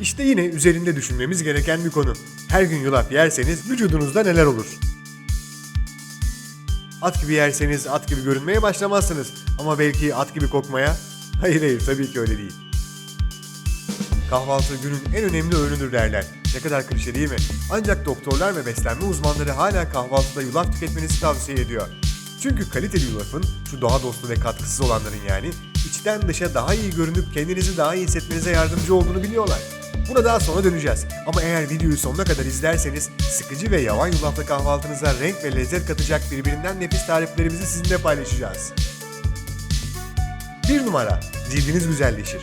İşte yine üzerinde düşünmemiz gereken bir konu. Her gün yulaf yerseniz vücudunuzda neler olur? At gibi yerseniz at gibi görünmeye başlamazsınız. Ama belki at gibi kokmaya? Hayır hayır tabii ki öyle değil. Kahvaltı günün en önemli öğünüdür derler. Ne kadar klişe değil mi? Ancak doktorlar ve beslenme uzmanları hala kahvaltıda yulaf tüketmenizi tavsiye ediyor. Çünkü kaliteli yulafın, şu doğa dostu ve katkısız olanların yani, içten dışa daha iyi görünüp kendinizi daha iyi hissetmenize yardımcı olduğunu biliyorlar. Buna daha sonra döneceğiz. Ama eğer videoyu sonuna kadar izlerseniz sıkıcı ve yavan yulafla kahvaltınıza renk ve lezzet katacak birbirinden nefis tariflerimizi sizinle paylaşacağız. 1 numara, cildiniz güzelleşir.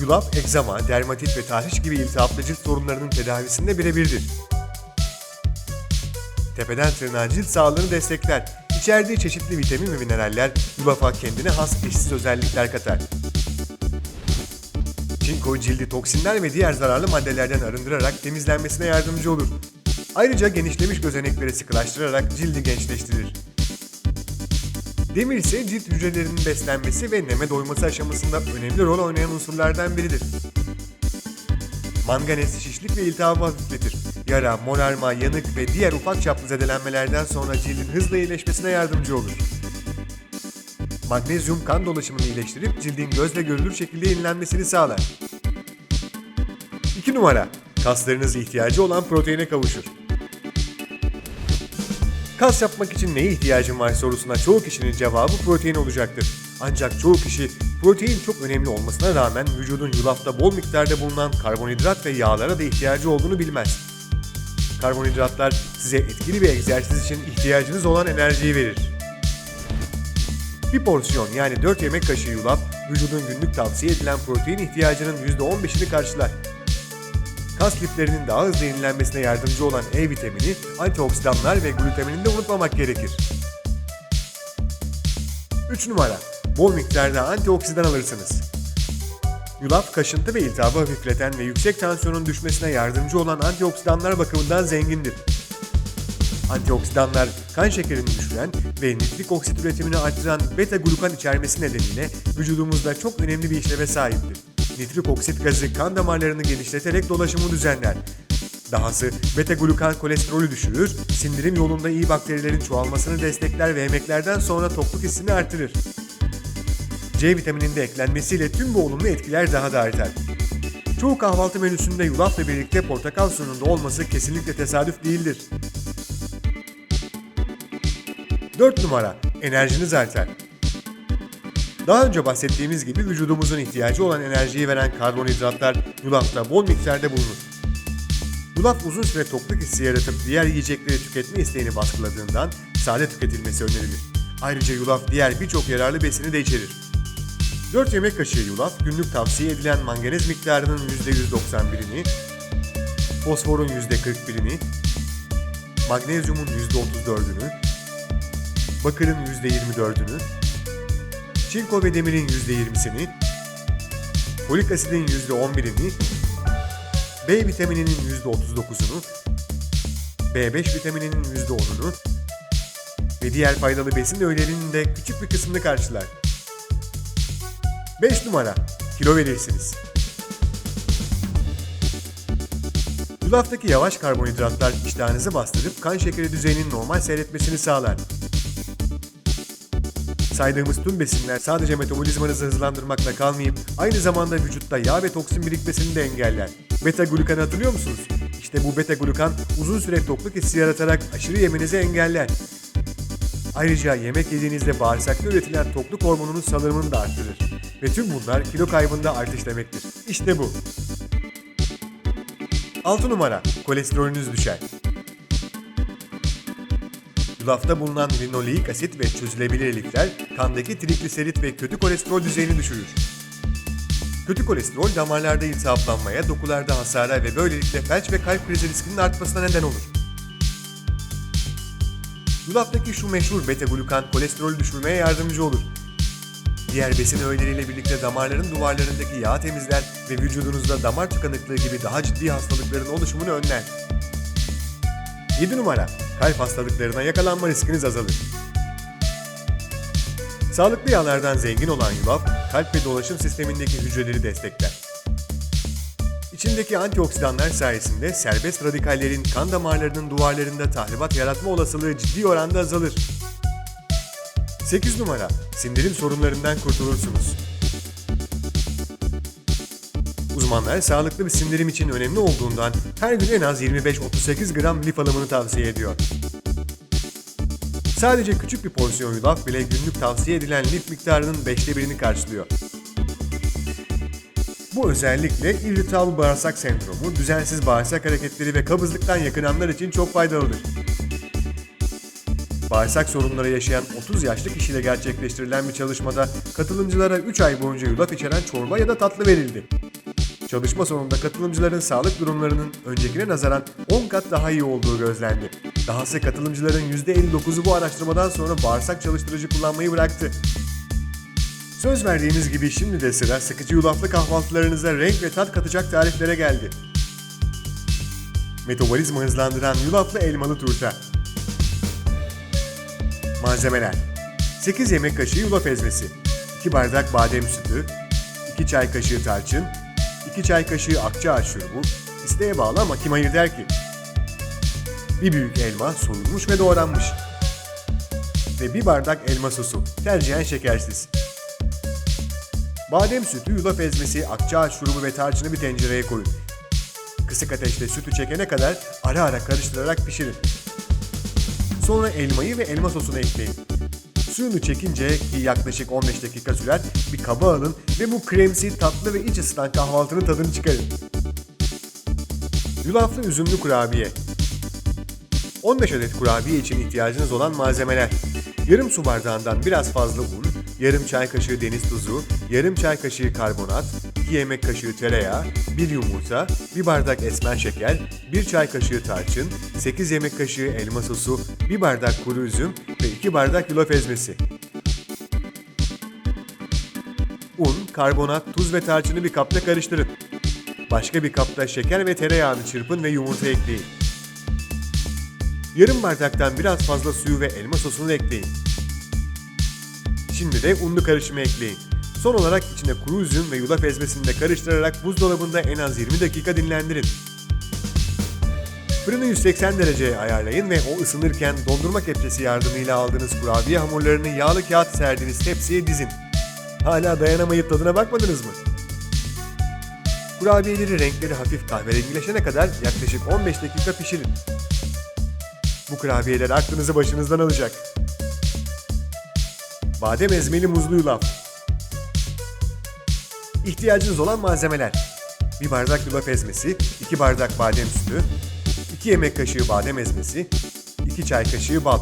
Yulaf, egzama, dermatit ve tahriş gibi iltihaplı cilt sorunlarının tedavisinde birebirdir. Tepeden tırnağa cilt sağlığını destekler. İçerdiği çeşitli vitamin ve mineraller yulafa kendine has eşsiz özellikler katar. Çinko cildi toksinler ve diğer zararlı maddelerden arındırarak temizlenmesine yardımcı olur. Ayrıca genişlemiş gözenekleri sıkılaştırarak cildi gençleştirir. Demir ise cilt hücrelerinin beslenmesi ve neme doyması aşamasında önemli rol oynayan unsurlardan biridir. Manganez şişlik ve iltihabı hafifletir. Yara, morarma, yanık ve diğer ufak çaplı zedelenmelerden sonra cildin hızla iyileşmesine yardımcı olur. Magnezyum kan dolaşımını iyileştirip cildin gözle görülür şekilde yenilenmesini sağlar. 2 numara. Kaslarınız ihtiyacı olan proteine kavuşur. Kas yapmak için neye ihtiyacın var sorusuna çoğu kişinin cevabı protein olacaktır. Ancak çoğu kişi protein çok önemli olmasına rağmen vücudun yulafta bol miktarda bulunan karbonhidrat ve yağlara da ihtiyacı olduğunu bilmez. Karbonhidratlar size etkili bir egzersiz için ihtiyacınız olan enerjiyi verir. Bir porsiyon yani 4 yemek kaşığı yulaf vücudun günlük tavsiye edilen protein ihtiyacının %15'ini karşılar. Kas liflerinin daha hızlı yenilenmesine yardımcı olan E vitamini, antioksidanlar ve glutamini de unutmamak gerekir. 3 numara. Bol miktarda antioksidan alırsınız. Yulaf kaşıntı ve iltihabı hafifleten ve yüksek tansiyonun düşmesine yardımcı olan antioksidanlar bakımından zengindir. Antioksidanlar kan şekerini düşüren ve nitrik oksit üretimini arttıran beta glukan içermesi nedeniyle vücudumuzda çok önemli bir işleve sahiptir. Nitrik oksit gazı kan damarlarını genişleterek dolaşımı düzenler. Dahası beta glukan kolesterolü düşürür, sindirim yolunda iyi bakterilerin çoğalmasını destekler ve yemeklerden sonra tokluk hissini artırır. C vitamininin de eklenmesiyle tüm bu olumlu etkiler daha da artar. Çoğu kahvaltı menüsünde yulafla birlikte portakal suyunun da olması kesinlikle tesadüf değildir. 4 numara. Enerjiniz artar. Daha önce bahsettiğimiz gibi vücudumuzun ihtiyacı olan enerjiyi veren karbonhidratlar yulafta bol miktarda bulunur. Yulaf uzun süre tokluk hissi yaratıp diğer yiyecekleri tüketme isteğini baskıladığından sade tüketilmesi önerilir. Ayrıca yulaf diğer birçok yararlı besini de içerir. 4 yemek kaşığı yulaf günlük tavsiye edilen manganez miktarının %191'ini, fosforun %41'ini, magnezyumun %34'ünü, bakırın %24'ünü, çinko ve demirin %20'sini, folik asidin %11'ini, B vitamininin %39'unu, B5 vitamininin %10'unu ve diğer faydalı besin öğelerinin de küçük bir kısmını karşılar. 5 numara. Kilo verirsiniz. Yulaftaki yavaş karbonhidratlar iştahınızı bastırıp kan şekeri düzeyinin normal seyretmesini sağlar. Saydığımız tüm besinler sadece metabolizmanızı hızlandırmakla kalmayıp aynı zamanda vücutta yağ ve toksin birikmesini de engeller. Beta glukanı hatırlıyor musunuz? İşte bu beta glukan uzun süre tokluk hissi yaratarak aşırı yemenizi engeller. Ayrıca yemek yediğinizde bağırsakta üretilen tokluk hormonunun salınımını da arttırır. Ve tüm bunlar kilo kaybında artış demektir. İşte bu. 6 numara. Kolesterolünüz düşer. Yulafta bulunan linoleik asit ve çözülebilir lifler kandaki trigliserit ve kötü kolesterol düzeyini düşürür. Kötü kolesterol damarlarda iltihaplanmaya, dokularda hasara ve böylelikle felç ve kalp krizi riskinin artmasına neden olur. Yulaftaki şu meşhur beta glukan kolesterolü düşürmeye yardımcı olur. Diğer besin öğeleriyle birlikte damarların duvarlarındaki yağ temizler ve vücudunuzda damar tıkanıklığı gibi daha ciddi hastalıkların oluşumunu önler. 7 numara. Kalp hastalıklarına yakalanma riskiniz azalır. Sağlıklı yağlardan zengin olan yulaf, kalp ve dolaşım sistemindeki hücreleri destekler. İçindeki antioksidanlar sayesinde serbest radikallerin kan damarlarının duvarlarında tahribat yaratma olasılığı ciddi oranda azalır. 8 numara, sindirim sorunlarından kurtulursunuz. Uzmanlar sağlıklı bir sindirim için önemli olduğundan her gün en az 25-38 gram lif alımını tavsiye ediyor. Sadece küçük bir porsiyon yulaf bile günlük tavsiye edilen lif miktarının beşte birini karşılıyor. Bu özellikle irritable bağırsak sendromu, düzensiz bağırsak hareketleri ve kabızlıktan yakınanlar için çok faydalıdır. Bağırsak sorunları yaşayan 30 yaşlı kişiyle gerçekleştirilen bir çalışmada katılımcılara 3 ay boyunca yulaf içeren çorba ya da tatlı verildi. Çalışma sonunda katılımcıların sağlık durumlarının öncekine nazaran 10 kat daha iyi olduğu gözlendi. Dahası katılımcıların %59'u bu araştırmadan sonra bağırsak çalıştırıcı kullanmayı bıraktı. Söz verdiğimiz gibi şimdi de sıra sıkıcı yulaflı kahvaltılarınıza renk ve tat katacak tariflere geldi. Metabolizma hızlandıran yulaflı elmalı turta. Malzemeler 8 yemek kaşığı yulaf ezmesi 2 bardak badem sütü 2 çay kaşığı tarçın 2 çay kaşığı akçaağaç şurubu isteğe bağlı ama kim hayır der ki 1 büyük elma soyulmuş ve doğranmış ve 1 bardak elma sosu tercihen şekersiz Badem sütü, yulaf ezmesi, akçaağaç şurubu ve tarçını bir tencereye koyun. Kısık ateşte sütü çekene kadar ara ara karıştırarak pişirin. Sonra elmayı ve elma sosunu ekleyin. Suyunu çekince ki yaklaşık 15 dakika sürer bir kaba alın ve bu kremsi, tatlı ve iç ısıtan kahvaltının tadını çıkarın. Yulaflı üzümlü kurabiye 15 adet kurabiye için ihtiyacınız olan malzemeler. Yarım su bardağından biraz fazla un, yarım çay kaşığı deniz tuzu, yarım çay kaşığı karbonat, 2 yemek kaşığı tereyağı, 1 yumurta, 1 bardak esmer şeker, 1 çay kaşığı tarçın, 8 yemek kaşığı elma sosu, 1 bardak kuru üzüm ve 2 bardak yulaf ezmesi. Un, karbonat, tuz ve tarçını bir kapta karıştırın. Başka bir kapta şeker ve tereyağını çırpın ve yumurta ekleyin. Yarım bardaktan biraz fazla suyu ve elma sosunu ekleyin. Şimdi de unlu karışımı ekleyin. Son olarak içine kuru üzüm ve yulaf ezmesini de karıştırarak buzdolabında en az 20 dakika dinlendirin. Fırını 180 dereceye ayarlayın ve o ısınırken dondurma kepçesi yardımıyla aldığınız kurabiye hamurlarını yağlı kağıt serdiğiniz tepsiye dizin. Hala dayanamayıp tadına bakmadınız mı? Kurabiyeleri renkleri hafif kahverengileşene kadar yaklaşık 15 dakika pişirin. Bu kurabiyeler aklınızı başınızdan alacak. Badem ezmeli muzlu yulaf. İhtiyacınız olan malzemeler. 1 bardak yulaf ezmesi, 2 bardak badem sütü, 2 yemek kaşığı badem ezmesi, 2 çay kaşığı bal.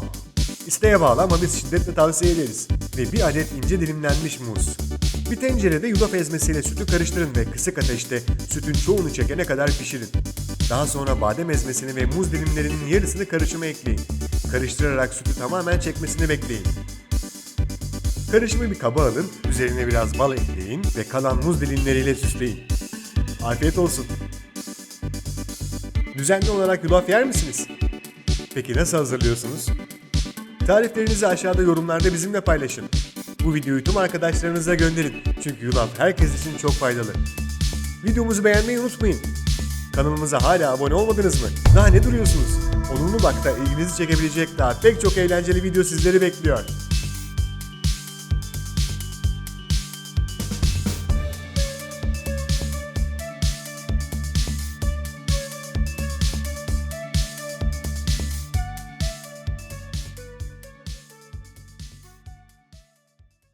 İsteğe bağlı ama biz şiddetle tavsiye ederiz. Ve 1 adet ince dilimlenmiş muz. Bir tencerede yulaf ezmesiyle sütü karıştırın ve kısık ateşte sütün çoğunu çekene kadar pişirin. Daha sonra badem ezmesini ve muz dilimlerinin yarısını karışıma ekleyin. Karıştırarak sütü tamamen çekmesini bekleyin. Karışımı bir kaba alın, üzerine biraz bal ekleyin ve kalan muz dilimleriyle süsleyin. Afiyet olsun. Düzenli olarak yulaf yer misiniz? Peki nasıl hazırlıyorsunuz? Tariflerinizi aşağıda yorumlarda bizimle paylaşın. Bu videoyu tüm arkadaşlarınıza gönderin. Çünkü yulaf herkes için çok faydalı. Videomuzu beğenmeyi unutmayın. Kanalımıza hala abone olmadınız mı? Daha ne duruyorsunuz? Olumlu Bak'ta ilginizi çekebilecek daha pek çok eğlenceli video sizleri bekliyor.